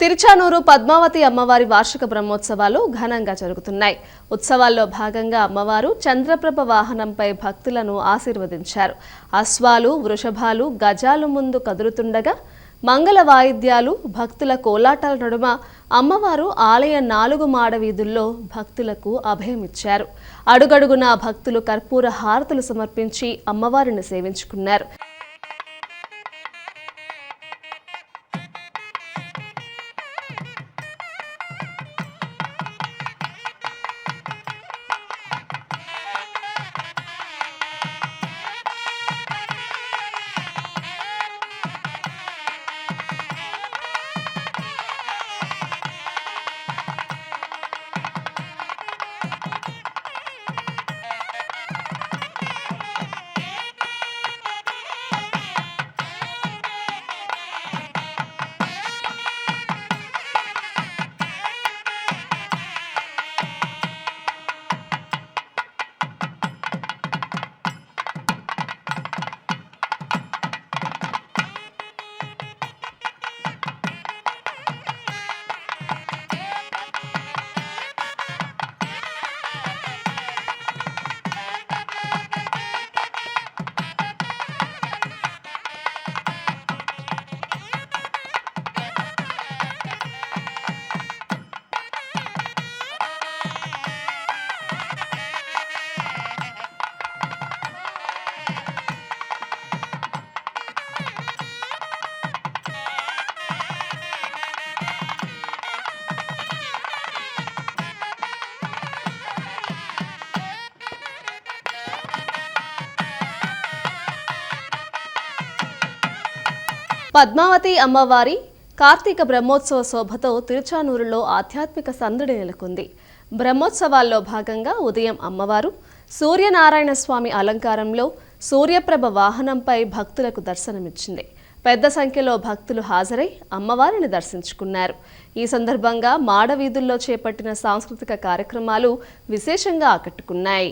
తిరుచానూరు పద్మావతి అమ్మవారి వార్షిక బ్రహ్మోత్సవాలు ఘనంగా జరుగుతున్నాయి. ఉత్సవాల్లో భాగంగా అమ్మవారు చంద్రప్రభ వాహనంపై భక్తులను ఆశీర్వదించారు. అశ్వాలు వృషభాలు గజాలు ముందు కదులుతుండగా మంగళ వాయిద్యాలు భక్తుల కోలాటాల నడుమ అమ్మవారు ఆలయ నాలుగు మాడ వీధుల్లో భక్తులకు అభయమిచ్చారు అడుగడుగునా భక్తులు కర్పూర హారతులు సమర్పించి అమ్మవారిని సేవించుకున్నారు. పద్మావతి అమ్మవారి కార్తీక బ్రహ్మోత్సవ శోభతో తిరుచానూరులో ఆధ్యాత్మిక సందడి నెలకొంది. బ్రహ్మోత్సవాల్లో భాగంగా ఉదయం అమ్మవారు సూర్యనారాయణ స్వామి అలంకారంలో సూర్యప్రభ వాహనంపై భక్తులకు దర్శనమిచ్చింది. పెద్ద సంఖ్యలో భక్తులు హాజరై అమ్మవారిని దర్శించుకున్నారు. ఈ సందర్భంగా మాడవీధుల్లో చేపట్టిన సాంస్కృతిక కార్యక్రమాలు విశేషంగా ఆకట్టుకున్నాయి.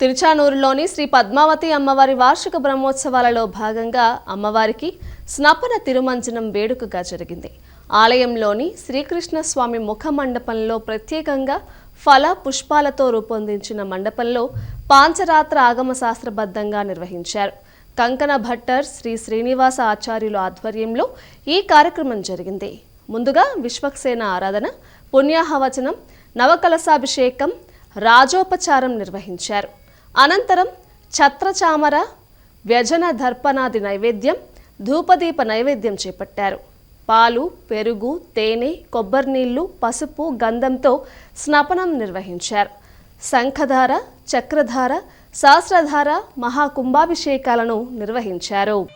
తిరుచానూరులోని శ్రీ పద్మావతి అమ్మవారి వార్షిక బ్రహ్మోత్సవాలలో భాగంగా అమ్మవారికి స్నపన తిరుమంజనం వేడుకగా జరిగింది. ఆలయంలోని శ్రీకృష్ణస్వామి ముఖ మండపంలో ప్రత్యేకంగా ఫల పుష్పాలతో రూపొందించిన మండపంలో పాంచరాత్ర ఆగమ శాస్త్రబద్ధంగా నిర్వహించారు. కంకణ భట్టర్ శ్రీ శ్రీనివాస ఆచార్యుల ఆధ్వర్యంలో ఈ కార్యక్రమం జరిగింది. ముందుగా విశ్వక్సేన ఆరాధన పుణ్యాహవచనం నవకలశాభిషేకం రాజోపచారం నిర్వహించారు. అనంతరం ఛత్రచామర వ్యజన దర్పణాది నైవేద్యం ధూపదీప నైవేద్యం చేపట్టారు. పాలు పెరుగు తేనె కొబ్బరి నీళ్ళు పసుపు గంధంతో స్నపనం నిర్వహించారు. శంఖధార చక్రధార సహస్రధార మహాకుంభాభిషేకాలను నిర్వహించారు.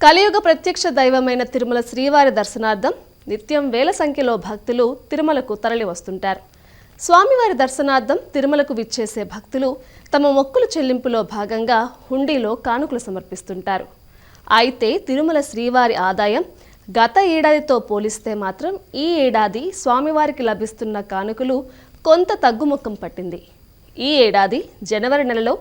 కలియుగ ప్రత్యక్ష దైవమైన తిరుమల శ్రీవారి దర్శనార్థం నిత్యం వేల సంఖ్యలో భక్తులు తిరుమలకు తరలి వస్తుంటారు స్వామివారి దర్శనార్థం తిరుమలకు విచ్చేసే భక్తులు తమ మొక్కుల చెల్లింపులో భాగంగా హుండీలో కానుకలు సమర్పిస్తుంటారు. అయితే తిరుమల శ్రీవారి ఆదాయం గత ఏడాదితో పోలిస్తే మాత్రం ఈ ఏడాది స్వామివారికి లభిస్తున్న కానుకలు కొంత తగ్గుముఖం పట్టింది. ఈ ఏడాది జనవరి నెలలో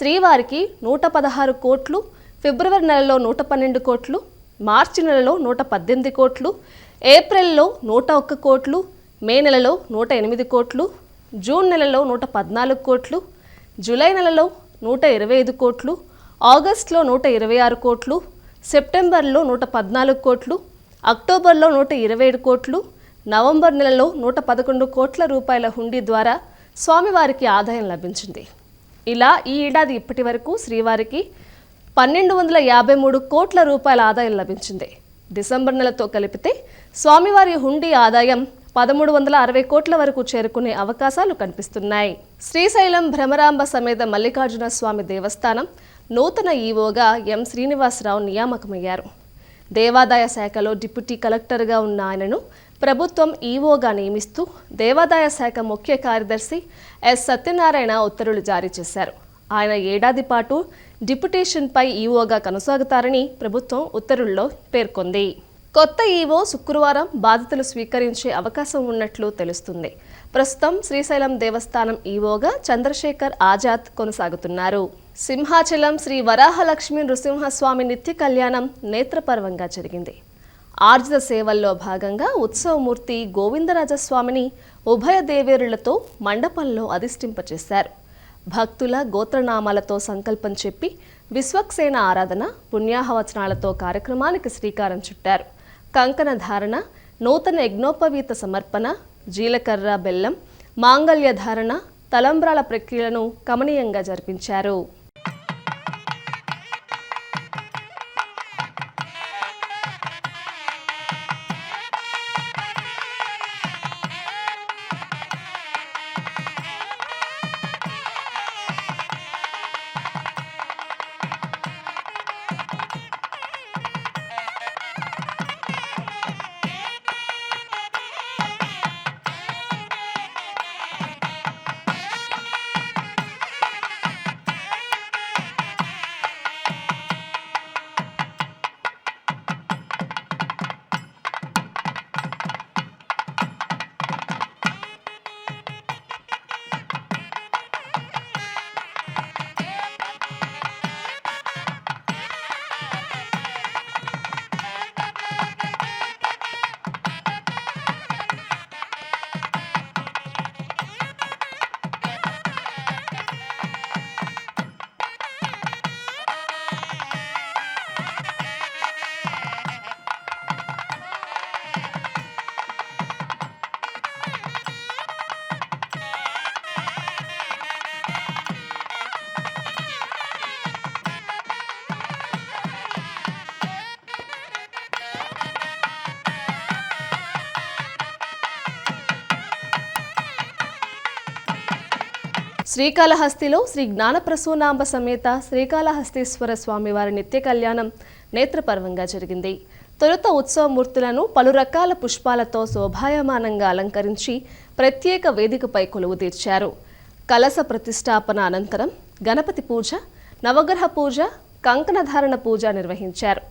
శ్రీవారికి నూట పదహారు కోట్లు ఫిబ్రవరి నెలలో నూట పన్నెండు కోట్లు మార్చి నెలలో నూట పద్దెనిమిది కోట్లు ఏప్రిల్లో నూట ఒక్క కోట్లు మే నెలలో నూట ఎనిమిది కోట్లు జూన్ నెలలో నూట పద్నాలుగు కోట్లు జూలై నెలలో నూట ఇరవై ఐదు కోట్లు ఆగస్టులో నూట ఇరవై ఆరు కోట్లు సెప్టెంబర్లో నూట పద్నాలుగు కోట్లు అక్టోబర్లో నూట ఇరవై ఏడు కోట్లు నవంబర్ నెలలో నూట పదకొండు కోట్ల రూపాయల హుండీ ద్వారా స్వామివారికి ఆదాయం లభించింది. ఇలా ఈ ఏడాది ఇప్పటి వరకు శ్రీవారికి పన్నెండు వందల యాభై మూడు కోట్ల రూపాయల ఆదాయం లభించింది. డిసెంబర్ నెలతో కలిపితే స్వామివారి హుండీ ఆదాయం పదమూడు వందల అరవై కోట్ల వరకు చేరుకునే అవకాశాలు కనిపిస్తున్నాయి. శ్రీశైలం భ్రమరాంబ సమేత మల్లికార్జున స్వామి దేవస్థానం నూతన ఈవోగా ఎం శ్రీనివాసరావు నియామకమయ్యారు. దేవాదాయ శాఖలో డిప్యూటీ కలెక్టర్గా ఉన్న ఆయనను ప్రభుత్వం ఈవోగా నియమిస్తూ దేవాదాయ శాఖ ముఖ్య కార్యదర్శి ఎస్ సత్యనారాయణ ఉత్తర్వులు జారీ చేశారు. ఆయన ఏడాది పాటు డిప్యుటేషన్పై ఈవోగా కొనసాగుతారని ప్రభుత్వం ఉత్తర్వుల్లో పేర్కొంది. కొత్త ఈవో శుక్రవారం బాధితులు స్వీకరించే అవకాశం ఉన్నట్లు తెలుస్తుంది. ప్రస్తుతం శ్రీశైలం దేవస్థానం ఈవోగా చంద్రశేఖర్ ఆజాద్ కొనసాగుతున్నారు. సింహాచలం శ్రీ వరాహలక్ష్మి నృసింహస్వామి నిత్య కళ్యాణం నేత్రపర్వంగా జరిగింది. ఆర్జిత సేవల్లో భాగంగా ఉత్సవమూర్తి గోవిందరాజస్వామిని ఉభయ దేవేరులతో మండపంలో అధిష్టింపచేశారు భక్తుల గోత్రనామాలతో సంకల్పం చెప్పి విశ్వక్సేన ఆరాధన పుణ్యాహవచనాలతో కార్యక్రమానికి శ్రీకారం చుట్టారు. కంకణ ధారణ నూతన యజ్ఞోపవీత సమర్పణ జీలకర్ర బెల్లం మాంగళ్య ధారణ తలంబ్రాల ప్రక్రియలను కమనీయంగా జరిపించారు. శ్రీకాళహస్తిలో శ్రీ జ్ఞానప్రసూనాంబ సమేత శ్రీకాళహస్తీశ్వర స్వామివారి నిత్య కళ్యాణం నేత్రపర్వంగా జరిగింది. తొలుత ఉత్సవమూర్తులను పలు రకాల పుష్పాలతో శోభాయమానంగా అలంకరించి ప్రత్యేక వేదికపై కొలువు తీర్చారు. కలస ప్రతిష్టాపన అనంతరం గణపతి పూజ నవగ్రహ పూజ కంకణధారణ పూజ నిర్వహించారు.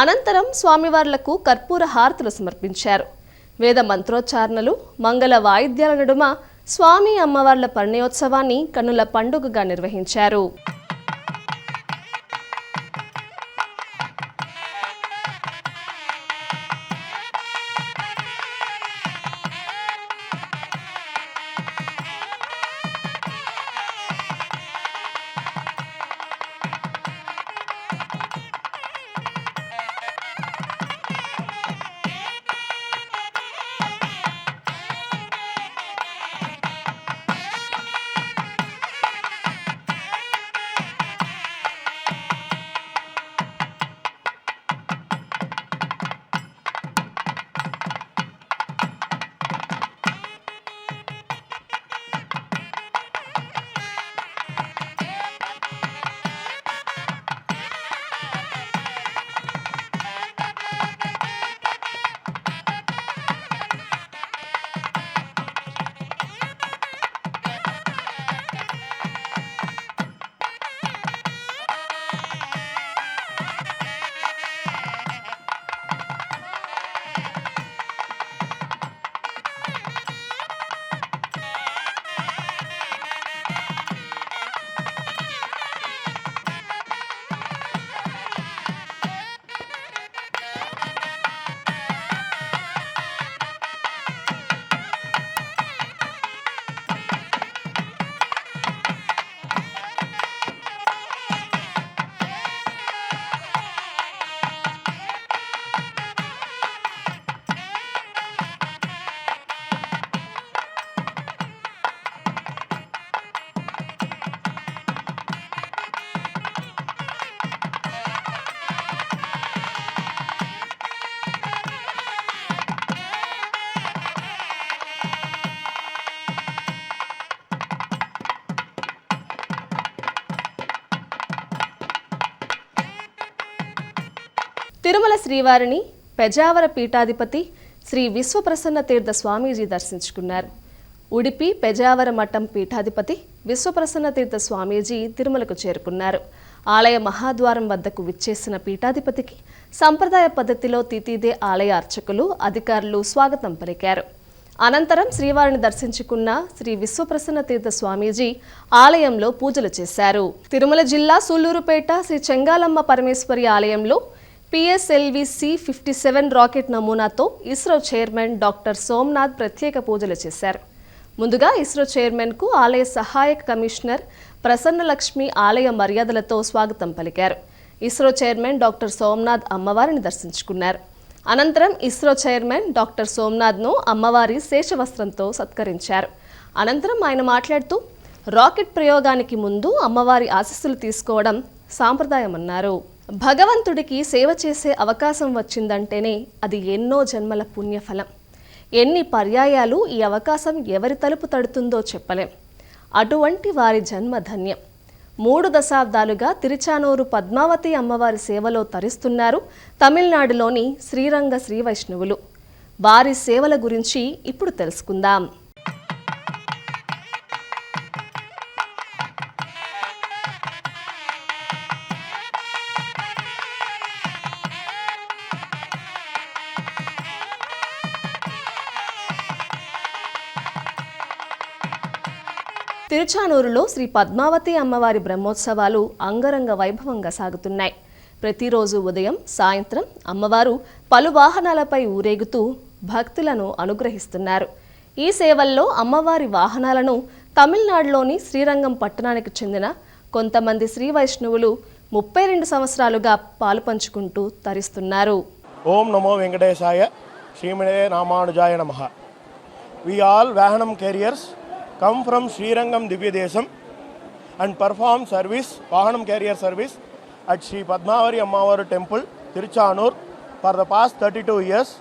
అనంతరం స్వామివార్లకు కర్పూర హారతులు సమర్పించారు. వేద మంత్రోచ్చారణలు మంగళ వాయిద్యాల నడుమ స్వామి అమ్మవార్ల పరిణయోత్సవాన్ని కన్నుల పండుగగా నిర్వహించారు. శ్రీవారిని పెజావర పీఠాధిపతి శ్రీ విశ్వప్రసన్న తీర్థ స్వామీజీ దర్శించుకున్నారు. ఉడిపి పెజావర మఠం పీఠాధిపతి విశ్వప్రసన్న తీర్థ స్వామీజీ తిరుమలకు చేరుకున్నారు. ఆలయ మహాద్వారం వద్దకు విచ్చేసిన పీఠాధిపతికి సంప్రదాయ పద్ధతిలో తితిదే ఆలయ అర్చకులు అధికారులు స్వాగతం పలికారు. అనంతరం శ్రీవారిని దర్శించుకున్న శ్రీ విశ్వప్రసన్న తీర్థ స్వామీజీ ఆలయంలో పూజలు చేశారు. తిరుమల జిల్లా సూళ్ళూరుపేట శ్రీ చెంగాలమ్మ పరమేశ్వరి ఆలయంలో PSLV C fifty seven rocket నమూనాతో ఇస్రో చైర్మన్ డాక్టర్ సోమ్నాథ్ ప్రత్యేక పూజలు చేశారు. ముందుగా ఇస్రో చైర్మన్కు ఆలయ సహాయక కమిషనర్ ప్రసన్నలక్ష్మి ఆలయ మర్యాదలతో స్వాగతం పలికారు. ఇస్రో చైర్మన్ డాక్టర్ సోమనాథ్ అమ్మవారిని దర్శించుకున్నారు. అనంతరం ఇస్రో చైర్మన్ డాక్టర్ సోమనాథ్ను అమ్మవారి శేషవస్త్రంతో సత్కరించారు. అనంతరం ఆయన మాట్లాడుతూ రాకెట్ ప్రయోగానికి ముందు అమ్మవారి ఆశీస్సులు తీసుకోవడం సాంప్రదాయమన్నారు. భగవంతుడికి సేవ చేసే అవకాశం వచ్చిందంటేనే అది ఎన్నో జన్మల పుణ్యఫలం. ఎన్ని పర్యాయాలు ఈ అవకాశం ఎవరి తలుపు తడుతుందో చెప్పలేం. అటువంటి వారి జన్మ ధన్యం. మూడు దశాబ్దాలుగా తిరుచానూరు పద్మావతి అమ్మవారి సేవలో తరిస్తున్నారు తమిళనాడులోని శ్రీరంగ శ్రీవైష్ణవులు వారి సేవల గురించి ఇప్పుడు తెలుసుకుందాం. తిరుచానూరులో శ్రీ పద్మావతి అమ్మవారి బ్రహ్మోత్సవాలు అంగరంగ వైభవంగా సాగుతున్నాయి. ప్రతిరోజు ఉదయం సాయంత్రం అమ్మవారు పలు వాహనాలపై ఊరేగుతూ భక్తులను అనుగ్రహిస్తున్నారు. ఈ సేవల్లో అమ్మవారి వాహనాలను తమిళనాడులోని శ్రీరంగం పట్టణానికి చెందిన కొంతమంది శ్రీ వైష్ణవులు ముప్పై రెండు సంవత్సరాలుగా పాలుపంచుకుంటూ తరిస్తున్నారు. ఓం నమో వెంకటేశాయ. శ్రీమణే రామానుజాయ నమ. We all vahanam carriers come from Srirangam Divyadesam and perform service vahanam carrier service at Sri Padmavathi Ammavaru temple Tiruchanur for the past thirty two years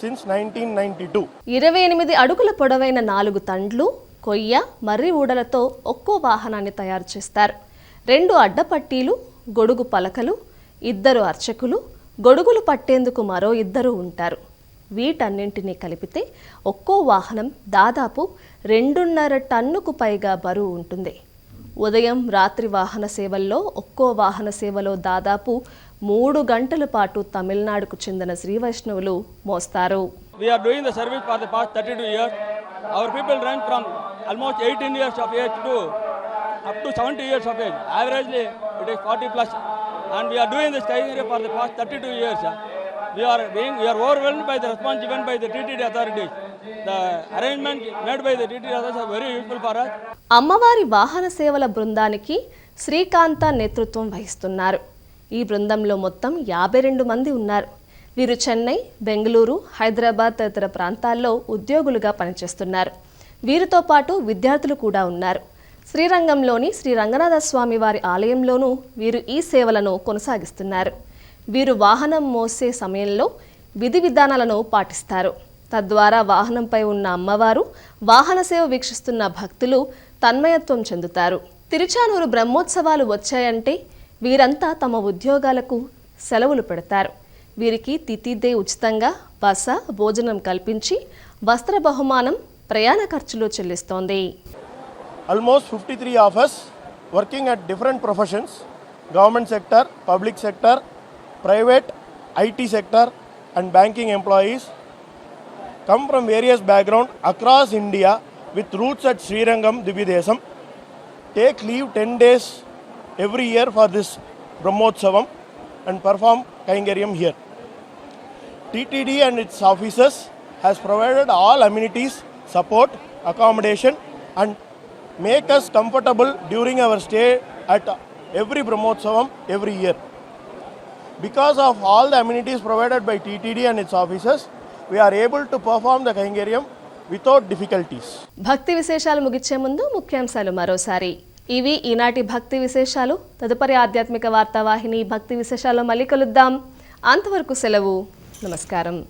since nineteen ninety two ఇరవై ఎనిమిది అడుగుల పొడవైన నాలుగు తండ్లు కొయ్య మర్రి ఊడలతో ఒక్కో వాహనాన్ని తయారు చేస్తారు. రెండు అడ్డపట్టీలు గొడుగు పలకలు ఇద్దరు అర్చకులు గొడుగులు పట్టేందుకు మరో ఇద్దరు ఉంటారు. వీటన్నింటినీ కలిపితే ఒక్కో వాహనం దాదాపు రెండున్నర టన్నుకు పైగా బరువు ఉంటుంది. ఉదయం రాత్రి వాహన సేవల్లో ఒక్కో వాహన సేవలో దాదాపు మూడు గంటల పాటు తమిళనాడుకు చెందిన శ్రీవైష్ణవులు మోస్తారు. And we are doing this Kyrie for the past thirty two years We are being, we are overwhelmed by the response given by the TTD authorities. The arrangement made by the TTD authorities are very useful for us. అమ్మవారి వాహన సేవల బృందానికి శ్రీకాంత నేతృత్వం వహిస్తున్నారు. ఈ బృందంలో మొత్తం యాభై రెండు మంది ఉన్నారు. వీరు చెన్నై బెంగళూరు హైదరాబాద్ తదితర ప్రాంతాల్లో ఉద్యోగులుగా పనిచేస్తున్నారు. వీరితో పాటు విద్యార్థులు కూడా ఉన్నారు. శ్రీరంగంలోని శ్రీ రంగనాథ స్వామి వారి ఆలయంలోనూ వీరు ఈ సేవలను కొనసాగిస్తున్నారు. వీరు వాహనం మోసే సమయంలో విధి విధానాలను పాటిస్తారు. తద్వారా వాహనంపై ఉన్న అమ్మవారు వాహన సేవ వీక్షిస్తున్న భక్తులు తన్మయత్వం చెందుతారు. తిరుచానూరు బ్రహ్మోత్సవాలు వచ్చాయంటే వీరంతా తమ ఉద్యోగాలకు సెలవులు పెడతారు. వీరికి తితిదే ఉచితంగా బస భోజనం కల్పించి వస్త్ర బహుమానం ప్రయాణ ఖర్చులు చెల్లిస్తోంది. Almost fifty three officers working at different professions government sector public sector private it sector and banking employees come from various background across india with roots at srirangam divyadesam take leave 10 days every year for this brahmotsavam and perform kaingariam here TTD and its officers has provided all amenities, support, accommodation and make us comfortable during our stay at every Brahmotsavam every year. Because of all the amenities provided by TTD and its offices we are able to perform the kainkaryam without difficulties భక్తి విశేషాలు ముగించే ముందు ముఖ్యాంశాలు మరోసారి. ఇవి ఈనాటి భక్తి విశేషాలు. తదుపరి ఆధ్యాత్మిక వార్తావాహిని భక్తి విశేషాలు మళ్ళీ కలుద్దాం. అంతవరకు సెలవు. నమస్కారం.